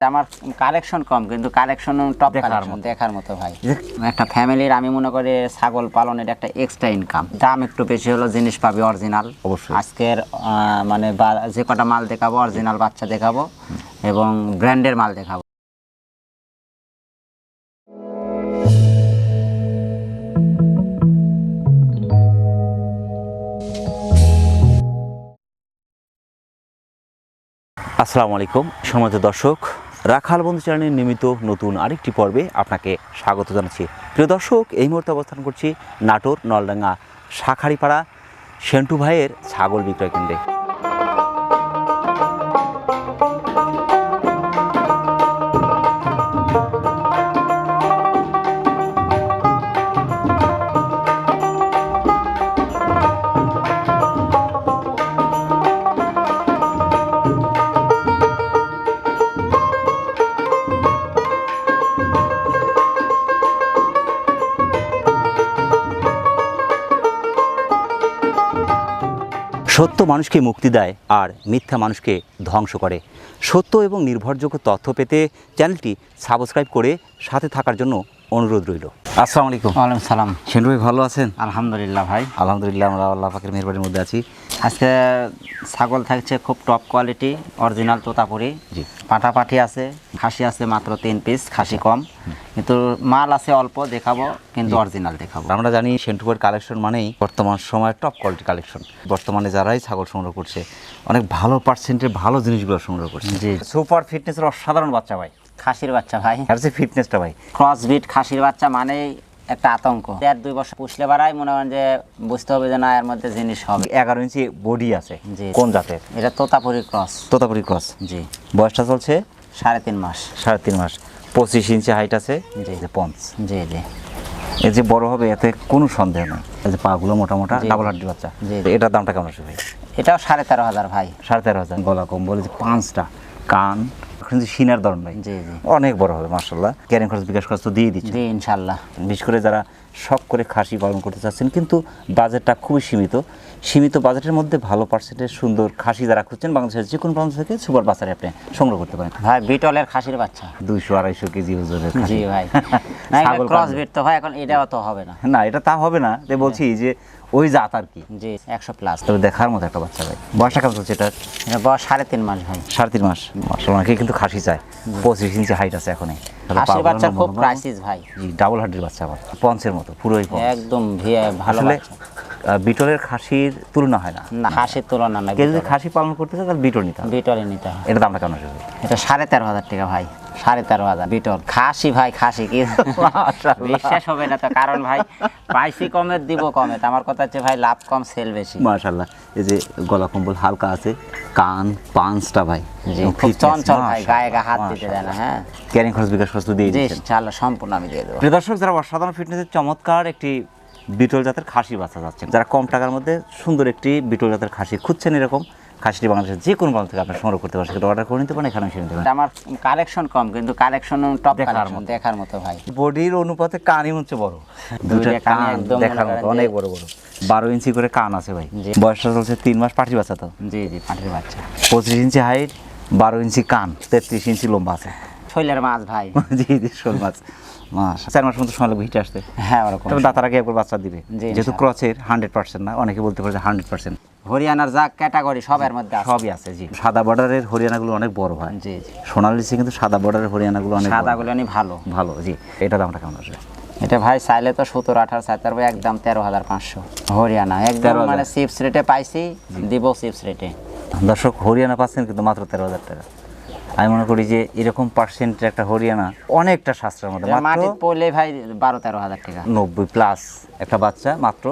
আমার কালেকশন কম কিন্তু collection top দেখার দেখার মতো। দেখার মতো ভাই। একটা ফ্যামিলির আমি মনে করি ছাগল পালনের একটা এক্সট্রা ইনকাম দাম একটু বেশি হলো জিনিস পাবি অরিজিনাল অবশ্যই। আজকের মানে বা- যে কটা মাল দেখাবো অরিজিনাল বাচ্চা দেখাবো এবং ব্র্যান্ডের মাল দেখাবো। আসসালামু আলাইকুম সমাজ দর্শক। রাখাল বন্ধু চ্যানেলের নিয়মিত নতুন আরেকটি পর্বে আপনাকে স্বাগত জানাচ্ছি। প্রিয় দর্শক, এই মুহূর্তে অবস্থান করছি নাটোর নলডাঙ্গা শাখারিপাড়া সেন্টু ভাইয়ের ছাগল বিক্রয় কেন্দ্রে। সত্য মানুষকে মুক্তি দেয় আর মিথ্যা মানুষকে ধ্বংস করে। সত্য এবং নির্ভরযোগ্য তথ্য পেতে চ্যানেলটি সাবস্ক্রাইব করে সাথে থাকার জন্য অনুরোধ রইল। আসসালামু আলাইকুম। ওয়ালাইকুম সালাম। সেন ভাই ভালো আছেন? আলহামদুলিল্লাহ ভাই। আলহামদুলিল্লাহ আমরা আল্লাহ পাকের মেহরবানির মধ্যে আছি। আজকে ছাগল থাকছে খুব টপ কোয়ালিটি অরিজিনাল তোতাপুরি। জি। পাটাপাটি আছে খাসি আছে মাত্র তিন পিস খাসি কম। কিন্তু মাল আছে অল্প দেখাবো কিন্তু অরিজিনাল দেখাবো। আমরা জানি সেন্টুপের কালেকশন মানেই বর্তমান সময়ের টপ কোয়ালিটি কালেকশন বর্তমানে যারাই ছাগল সংগ্রহ করছে অনেক ভালো পার্সেন্টের ভালো জিনিসগুলো সংগ্রহ করছে। জি। সুপার ফিটনেসের অসাধারণ বাচ্চা ভাই। খাসির বাচ্চা ভাই। আর ফিটনেসটা ভাই। ক্রসবিট খাসির বাচ্চা মানেই একটা আতঙ্ক। দেড় দুই বছর পুষলে বাড়াই মনে হয় যে বুঝতে হবে যে না এর মধ্যে জিনিস হবে। এগারো ইঞ্চি বডি আছে। জি। কোন জাতের? এটা তোতাপুরি ক্রস তোতাপুরি ক্রস জি। বয়সটা চলছে? সাড়ে তিন মাস। সাড়ে তিন মাস। পঁচিশ ইঞ্চি হাইট আছে। জি। এই যে পঞ্চ। জি জি। এই যে বড় হবে এতে কোনো সন্দেহ নেই। এই যে পাগুলো মোটা মোটা ডাবল হাড্ডি বাচ্চা। জি। এটার দামটা কেমন আসবে ভাই? এটাও সাড়ে তেরো হাজার ভাই। সাড়ে তেরো হাজার। গলা কম্বল যে পাঁচটা। কান এখন যে সিনার ধরন ভাই অনেক বড় হবে মার্শাল্লাহ ক্যারিং খরচ বিকাশ খরচ তো দিয়ে দিচ্ছে ইনশাল্লাহ বিশেষ করে যারা শখ করে খাসি পালন করতে চাচ্ছেন কিন্তু বাজেটটা খুবই সীমিত। সীমিত বাজেটের মধ্যে ভালো পার্সেন্টের সুন্দর খাসি যারা খুঁজছেন বাংলাদেশের যে কোনো প্রান্ত থেকে সুপার বাজারে আপনি সংগ্রহ করতে পারেন। ভাই বিটলের খাসির বাচ্চা। দুইশো আড়াইশো কেজি ওজনের জি ভাই। ক্রস বিট তো ভাই এখন এটাও তো হবে না। না এটা তা হবে না। যে বলছি যে ওই জাত আর কি। জি একশো প্লাস তবে দেখার মতো একটা বাচ্চা ভাই। বয়সটা কেমন চলছে এটা এটা বয়স সাড়ে তিন মাস ভাই। সাড়ে তিন মাস। মাসাল অনেকে কিন্তু খাসি চায়। পঁচিশ ইঞ্চি হাইট আছে এখন খাসির বাচ্চার খুব প্রাইসিস ভাই। জি ডাবল হার্ডের বাচ্চা আবার। পঞ্চের মতো পুরোই একদম ভালো আসলে বাচ্চা। বিটলের খাসির তুলনা হয় না। না খাসির তুলনা না কেউ যদি খাসি পালন করতে চায় তাহলে বিটল নিতে হবে। বিটলে নিতে হয় এটা দামটা কেমন আসবে? এটা সাড়ে তেরো হাজার টাকা ভাই সাড়ে তেরো হাজার বিটল। খাসি ভাই খাসি কি। বিশ্বাস হবে না তো কারণ ভাই পাইসি কমে দিব কমে। আমার কথা হচ্ছে ভাই লাভ কম সেল বেশি। মাশাল্লাহ এই যে গলা কম্বল হালকা আছে কান পাঁচটা ভাই। খুব চঞ্চল ভাই গায়ে গা হাত দিতে দেয় না হ্যাঁ। ক্যারিং খরচ বিকাশ খরচ দিয়ে দিচ্ছেন। সম্পূর্ণ আমি দিয়ে দেবো। দর্শক যারা অসাধারণ ফিটনেসের চমৎকার একটি বিটল জাতের খাসি বাচ্চা যাচ্ছেন যারা কম টাকার মধ্যে সুন্দর একটি বিটল জাতের খাসি খুঁজছেন এরকম খাসিটি বাংলাদেশের যে কোনো প্রান্ত থেকে আপনি সংগ্রহ করতে পারেন সেটা অর্ডার করে নিতে পারেন এখানে এসে নিতে পারেন আমার কালেকশন কম কিন্তু কালেকশন টপ দেখার মতো। দেখার মতো ভাই। বডির অনুপাতে কানই হচ্ছে বড়। দুইটা কান একদম দেখার মতো অনেক বড় বড়। বারো ইঞ্চি করে কান আছে ভাই। বয়সটা চলছে তিন মাস পাটি বাচ্চা তো। জি জি পাটির বাচ্চা। পঁচিশ ইঞ্চি হাইট বারো ইঞ্চি কান তেত্রিশ ইঞ্চি লম্বা আছে। শৈলের মাছ ভাই। জি জি শোল মাছ। মাস চার মাস মতো সময় লাগবে হিটে আসতে হ্যাঁ ওরকম। তবে দাতার আগে একবার বাচ্চা দিবে। যেহেতু হান্ড্রেড পার্সেন্ট না অনেকে বলতে পারে হান্ড্রেড পার্সেন্ট হরিয়ানার যা ক্যাটাগরি সবের মধ্যে সবই আছে জি। সাদা বর্ডারের হরিয়ানাগুলো অনেক বড় হয় জি জি। সোনালিসে কিন্তু সাদা বর্ডারের হরিয়ানাগুলো অনেক। সাদাগুলো নি ভালো। ভালো জি। এটা দামটা কেমন আসবে? এটা ভাই চাইলে তো সতেরো আঠারো চার ভাই একদম তেরো হাজার পাঁচশো। হরিয়ানা একদম মানে চিপস রেটে পাইছি দিব চিপস রেটে দর্শক হরিয়ানা পাচ্ছেন কিন্তু মাত্র তেরো হাজার টাকা। আমি মনে করি যে এরকম পার্সেন্টের একটা হরিয়ানা অনেকটা সাশ্রয়ের মধ্যে মাত্র মাটি পড়লে ভাই বারো তেরো হাজার টাকা। নব্বই প্লাস একটা বাচ্চা মাত্র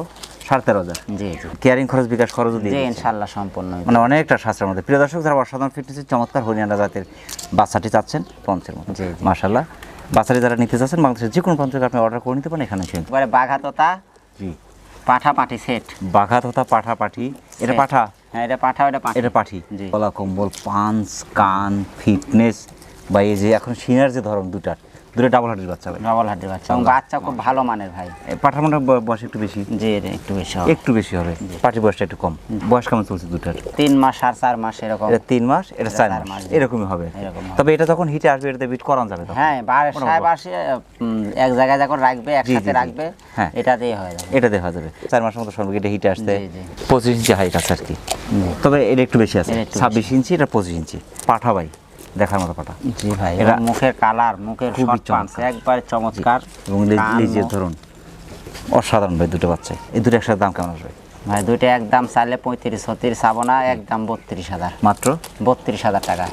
সাড়ে তেরো হাজার। জি জি। কেয়ারিং খরচ বিকাশ খরচও দিয়ে জি ইনশাল্লাহ সম্পূর্ণ। মানে অনেকটা শাস্ত্রের মধ্যে। প্রিয় দর্শক যারা অসাধারণ ফিটনেসের চমৎকার হরিয়ানা জাতের বাচ্চাটি চাচ্ছেন পঞ্চের মধ্যে জি। মাশাল্লাহ বাচ্চাটি যারা নিতে চাচ্ছেন বাংলাদেশের যে কোনো প্রান্ত থেকে আপনি অর্ডার করে নিতে পারেন এখানে এসে বাঘা তোতা জি। পাঠা পাটি সেট বাঘা তথা পাঠা পাঠি এটা। পাঠা? হ্যাঁ এটা পাঠা এটা পাঠি এটা পাঠি জি। গলা কম্বল পাঞ্চ কান ফিটনেস বা এই যে এখন সিনার যে ধরন দুটার দুটো ডাবল হার্টের বাচ্চা ভাই। ডবল হাড্ডি বাচ্চা। এবং বাচ্চা খুব ভালো মানের ভাই। পাঠার মনে বয়স একটু বেশি? জি এটা একটু বেশি হবে। একটু বেশি হবে। পাটির বয়সটা একটু কম। বয়স কেমন চলছে দুটার? তিন মাস আর চার মাস এরকম। এটা তিন মাস এটা চার মাস। এরকমই হবে। তবে এটা যখন হিটে আসবে এটাতে বিট করানো যাবে হ্যাঁ বার সাহেব আসে এক জায়গায় যখন রাখবে একসাথে। রাখবে হ্যাঁ। এটা দিয়ে হয়ে যাবে। এটা দেখা যাবে। চার মাসের মতো সর্বোচ্চ এটা হিটে আসতে। পঁচিশ ইঞ্চি হাইট আছে আর কি। তবে এটা একটু বেশি আছে। এটা ছাব্বিশ ইঞ্চি এটা পঁচিশ ইঞ্চি। পাঠা ভাই। দেখার মতো পাঠা জি ভাই এবং মুখের কালার মুখের খুবই চমৎকার। একবার চমৎকার। এবং লেজের। ধরুন অসাধারণ ভাই দুটো বাচ্চা। এই দুটো একসাথে দাম কেমন আসবে? ভাই দুইটা একদম চাইলে পঁয়ত্রিশ ছত্রিশ চাবো না একদম বত্রিশ হাজার। মাত্র? বত্রিশ হাজার টাকা।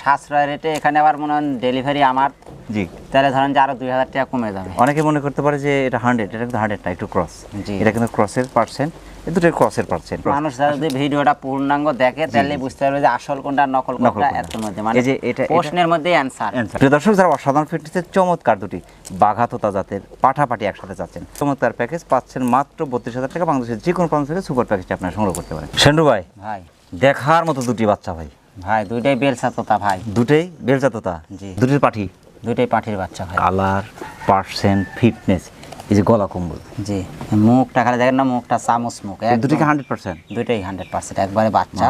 সাশ্রয় রেটে এখানে আবার মনে হয় ডেলিভারি আমার। জি। তাহলে ধরেন যে আরও দুই হাজার টাকা কমে যাবে। অনেকে মনে করতে পারে যে এটা হান্ড্রেড এটা কিন্তু হান্ড্রেড না একটু ক্রস জি। এটা কিন্তু ক্রসের পার্সেন্ট ক্রসের মানুষ যদি ভিডিওটা পূর্ণাঙ্গ দেখে তাহলে বুঝতে পারবে যে আসল কোনটা নকল নকল কোনটা কোনটা। এত মধ্যে। মানে যে এটা- প্রশ্নের মধ্যে অ্যান্সার প্রিয় দর্শক যারা অসাধারণ ফিটনেসের চমৎকার দুটি বাঘাততা জাতের পাঠাপাটি একসাথে চমৎকার প্যাকেজ পাচ্ছেন মাত্র বত্রিশ হাজার টাকা বাংলাদেশের যে কোনো প্রান্ত থেকে সুপার প্যাকেজটি আপনারা সংগ্রহ করতে পারেন। সেন্ডু ভাই ভাই। দেখার মতো দুটি বাচ্চা ভাই। ভাই দুইটাই বেলসা তোতা ভাই। দুটেই বেলজাততা জি। দুটির পাঠি? দুইটাই পাঠির বাচ্চা ভাই। কালার পার্সেন্ট ফিটনেস এই যে গলা কম্বল। জি মুখটা খালি দেখেন না মুখটা চামচ মুখ একদম- হান্ড্রেড পার্সেন্ট দুইটাই হান্ড্রেড পার্সেন্ট একবারে বাচ্চা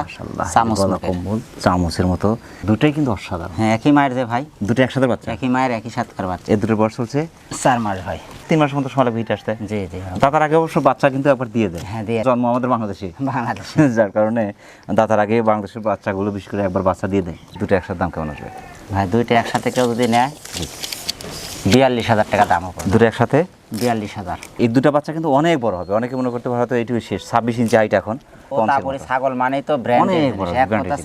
চামচ গলা কম্বল চামচের মতো দুটোই কিন্তু অসাধারণ। হ্যাঁ একই মায়ের যে ভাই। দুটো একসাথে বাচ্চা? একই মায়ের একই সাতকার বাচ্চা। এই দুটোর বয়স চলছে? চার মাস ভাই তিন মাসের মতো সময় ভিট আসতে? জি জি। দাতার আগে অবশ্য বাচ্চা কিন্তু একবার দিয়ে দেয়। হ্যাঁ, দিয়ে- জন্ম আমাদের বাংলাদেশে। বাংলাদেশে। যার কারণে দাতার আগে বাংলাদেশের বাচ্চাগুলো বিশেষ করে একবার বাচ্চা দিয়ে দেয়। দুটো একসাথে দাম কেমন আসবে? ভাই দুইটা একসাথে কেউ যদি নেয় বিয়াল্লিশ হাজার টাকা দাম হবে দুটো একসাথে? বিয়াল্লিশ হাজার। এই দুটো বাচ্চা কিন্তু অনেক বড় হবে। অনেকে মনে করতে পারে হয়তো এইটুকু শেষ। ছাব্বিশ ইঞ্চি হাইট এখন মতো। ছাগল মানেই তো ব্র্যান্ড।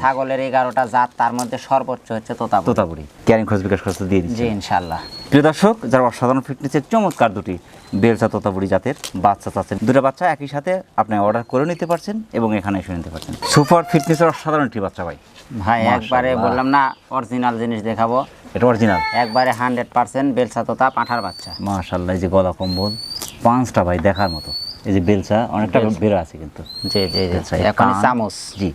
ছাগলের এগারোটা জাত তার মধ্যে সর্বোচ্চ হচ্ছে তোতাপুরি। তোতাপুরি। ক্যারিং খরচ বিকাশ খরচ দিয়ে দিচ্ছে। জি ইনশাল্লাহ প্রিয় দর্শক যারা অসাধারণ ফিটনেসের চমৎকার দুটি বেলচা তোতাপুরি জাতের বাচ্চা চাচ্ছেন দুটো বাচ্চা একই সাথে আপনি অর্ডার করে নিতে পারছেন এবং এখানে এসে নিতে পারছেন। সুপার ফিটনেসের অসাধারণ একটি বাচ্চা ভাই। ভাই একবারে বললাম না অরিজিনাল জিনিস দেখাবো। এটা অরিজিনাল একবারে হান্ড্রেড পার্সেন্ট বেলসা তোতা পাঁঠার বাচ্চা। মাশাল্লাহ যে গলা কম্বল পাঁচটা ভাই দেখার মতো। এই যে বেলচা অনেকটা বেরো আছে কিন্তু। জি জি জি এখন চামচ। জি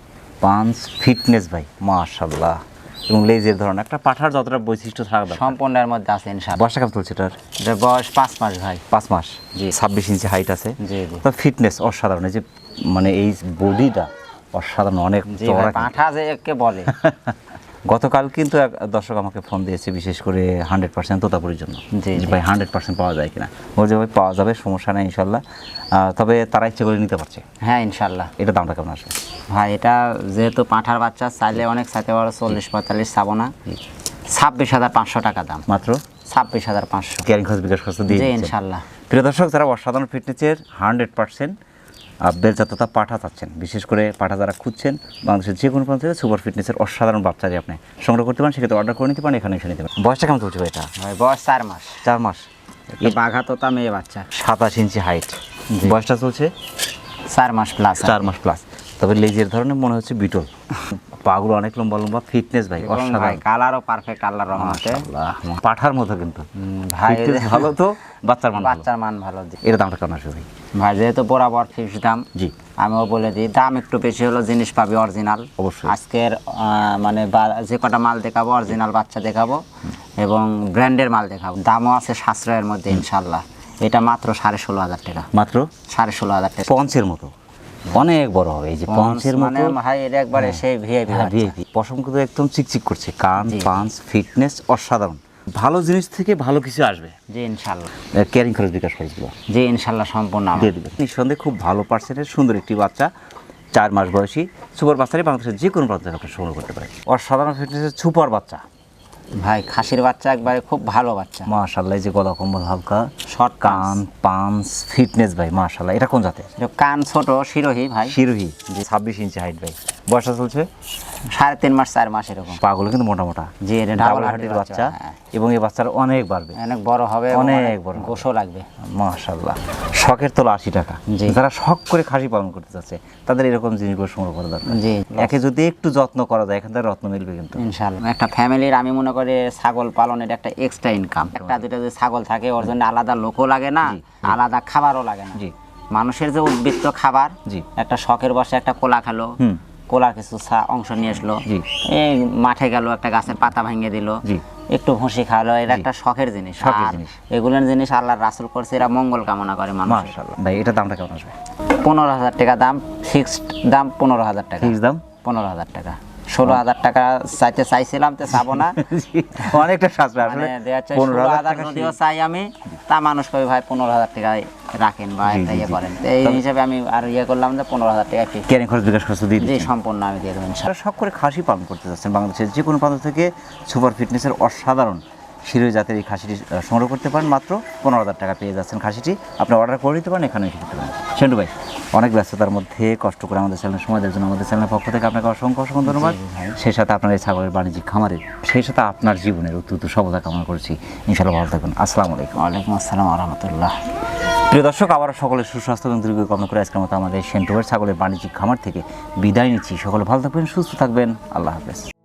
পাঁচ ফিটনেস ভাই মাশাল্লাহ এবং লেজের ধরন একটা পাঠার যতটা বৈশিষ্ট্য থাকবে সম্পূর্ণের মধ্যে আছে ইনশাল্লাহ বর্ষা কেমন চলছে এটার? এটার বয়স পাঁচ মাস ভাই। পাঁচ মাস? জি। ছাব্বিশ ইঞ্চি হাইট আছে। জি তো ফিটনেস অসাধারণ। এই যে মানে এই বডিটা অসাধারণ অনেক। পাঁঠা যে কে বলে। গতকাল কিন্তু এক দর্শক আমাকে ফোন দিয়েছে বিশেষ করে হান্ড্রেড পার্সেন্ট তোতাপুরির জন্য। জি, যে ভাই হান্ড্রেড পার্সেন্ট পাওয়া যায় কিনা। বলছে ভাই পাওয়া যাবে সমস্যা নেই ইনশাল্লাহ। তবে তারা ইচ্ছে করে নিতে পারছে। হ্যাঁ ইনশাল্লাহ। এটা দামটা কেমন আসবে? ভাই এটা যেহেতু পাঁঠার বাচ্চা চাইলে অনেক চাইতে পারো চল্লিশ পঁয়তাল্লিশ চাবো না। ছাব্বিশ হাজার পাঁচশো টাকা দাম। মাত্র? ছাব্বিশ হাজার পাঁচশো। ক্যারিং খরচ বিকাশ খরচ দিয়ে জি ইনশাল্লাহ। প্রিয় দর্শক যারা অসাধারণ ফিটনেসের হান্ড্রেড পার্সেন্ট বেলজাততা পাঠা চাচ্ছেন বিশেষ করে পাঠা যারা খুঁজছেন বাংলাদেশের যে কোনো প্রান্ত থেকে সুপার ফিটনেসের অসাধারণ বাচ্চারি আপনি সংগ্রহ করতে পারেন সেক্ষেত্রে অর্ডার করে নিতে পারেন এখানে এসে নিতে পারেন। বয়সটা কেমন চলছে ভাই এটা? বয়স চার মাস। চার মাস? বাঘা তোতা মেয়ে বাচ্চা। সাতাশ ইঞ্চি হাইট বয়সটা চলছে? চার মাস প্লাস চার মাস প্লাস তবে লেজের ধরনের মনে হচ্ছে বিটল। পাগুলো অনেক লম্বা লম্বা ফিটনেস ভাই ভাই অসাধারণ। কালারও পারফেক্ট আল্লাহর রহমতে। পাঠার মতো কিন্তু। ভাই ভালো তো বাচ্চার মান বাচ্চার মান ভালো। এর দামটা কেমন আসবে ভাই? ভাই যেহেতু বরাবর ফিক্স দাম জি। আমিও বলে দিই দাম একটু বেশি হলো জিনিস পাবি অরিজিনাল অবশ্যই। আজকের মানে যে কটা মাল দেখাবো অরিজিনাল বাচ্চা দেখাবো এবং ব্র্যান্ডের মাল দেখাবো। দামও আছে সাশ্রয়ের মধ্যে ইনশাল্লাহ এটা মাত্র সাড়ে ষোলো হাজার টাকা। মাত্র? সাড়ে ষোলো হাজার টাকা। পঞ্চের মতো। অনেক বড় হবে এই যে পঞ্চের মানে ভাই এটা একবারে সেই ভিআইপি হ্যাঁ, VIP পশম কিন্তু একদম চিকচিক করছে কান। পাঞ্চ ফিটনেস অসাধারণ। ভালো জিনিস থেকে ভালো কিছু আসবে। জি ইনশাল্লাহ। ক্যারিং খরচ বিকাশ খরচগুলো জি ইনশাল্লাহ সম্পূর্ণ। দিয়ে দেবে নিঃসন্দেহে খুব ভালো পার্সেন্টের সুন্দর একটি বাচ্চা চার মাস বয়সী সুপার বাচ্চারই বাংলাদেশের যে কোনো থেকে আপনি সংগ্রহ করতে পারেন। অসাধারণ ফিটনেসের সুপার বাচ্চা। ভাই খাসির বাচ্চা একবারে খুব ভালো বাচ্চা। মাশাল্লাহ যে গলা কম্বল হালকা। শর্ট কান পাঞ্চ ফিটনেস ভাই মাশাল্লাহ এটা কোন জাতের? কান ছোট শিরোহী ভাই। শিরোহী। ছাব্বিশ ইঞ্চি হাইট ভাই। বয়সটা চলছে? সাড়ে তিন মাস চার মাস এরকম। পাগুলো কিন্তু মোটা মোটা জি এটা ডাবল হার্টের বাচ্চা। হ্যাঁ। এবং এই বাচ্চার অনেক বাড়বে। অনেক বড় হবে অনেক বড়। গোসও লাগবে। মাশাল্লাহ শখের তোলা আশি টাকা। যারা শখ করে খাসি পালন করতে চাচ্ছে তাদের এরকম জিনিসগুলো সংগ্রহ করা দরকার। একে যদি একটু যত্ন করা যায় এখান থেকে রত্ন মিলবে কিন্তু। ইনশাল্লাহ একটা ফ্যামিলির আমি মনে করি ছাগল পালনের একটা এক্সট্রা ইনকাম একটা দুটো যদি ছাগল থাকে ওর জন্য আলাদা লোকও লাগে না আলাদা খাবারও লাগে না। মানুষের যে উদ্বৃত্ত খাবার একটা শখের বসে একটা কোলা খেলো কোলার কিছু অংশ নিয়ে আসলো এই মাঠে গেল একটা গাছের পাতা ভেঙে দিল একটু ভুসি খাওয়ালো এটা একটা শখের জিনিস। শখের আর জিনিস। এগুলোর জিনিস আল্লাহর রাসুল করছে এরা মঙ্গল কামনা করে মানুষ ভাই এটা দামটা কেমন আসবে? পনেরো হাজার টাকা দাম ফিক্সড দাম পনেরো হাজার টাকা। দাম? পনেরো হাজার টাকা। ষোলো হাজার টাকা চাইতে চাইছিলাম তো চাবো না। অনেকটা সাশ্রয়। আসলে মানে পনেরো হাজার যদিও চাই আমি তা মানুষ কবে ভাই পনেরো হাজার টাকায় রাখেন বা একটা ইয়ে করেন। এই হিসাবে আমি আর ইয়ে করলাম যে পনেরো হাজার টাকা কেন খরচ বিকাশ খরচ দিয়ে জি সম্পূর্ণ আমি দিয়ে দেবেন সব করে খাসি পালন করতে যাচ্ছেন বাংলাদেশের যে কোনো প্রান্ত থেকে সুপার ফিটনেসের অসাধারণ শিরোই জাতের এই খাসিটি সংগ্রহ করতে পারেন। মাত্র পনেরো হাজার টাকা পেয়ে যাচ্ছেন খাসিটি। আপনি অর্ডার করে দিতে পারেন এখানে দিতে পারেন। সেন্টু ভাই অনেক ব্যস্ততার মধ্যে কষ্ট করে আমাদের চ্যানেল সময় দেওয়ার জন্য আমাদের চ্যানেলের পক্ষ থেকে আপনাকে অসংখ্য অসংখ্য ধন্যবাদ। সেই সাথে আপনার এই ছাগলের বাণিজ্যিক খামারের সেই সাথে আপনার জীবনের উত্তর সফলতা কামনা করছি। ইনশাআল্লাহ ভালো থাকবেন। আসসালামু আলাইকুম। ওয়ালাইকুম আসসালাম রহমতুল্লাহ। প্রিয় দর্শক আবার সকলের সুস্বাস্থ্য এবং দীর্ঘ কামনা করে আজকের মতো আমাদের সেন্টোভার ছাগলের বাণিজ্যিক খামার থেকে বিদায় নিচ্ছি। সকলে ভালো থাকবেন সুস্থ থাকবেন। আল্লাহ হাফেজ।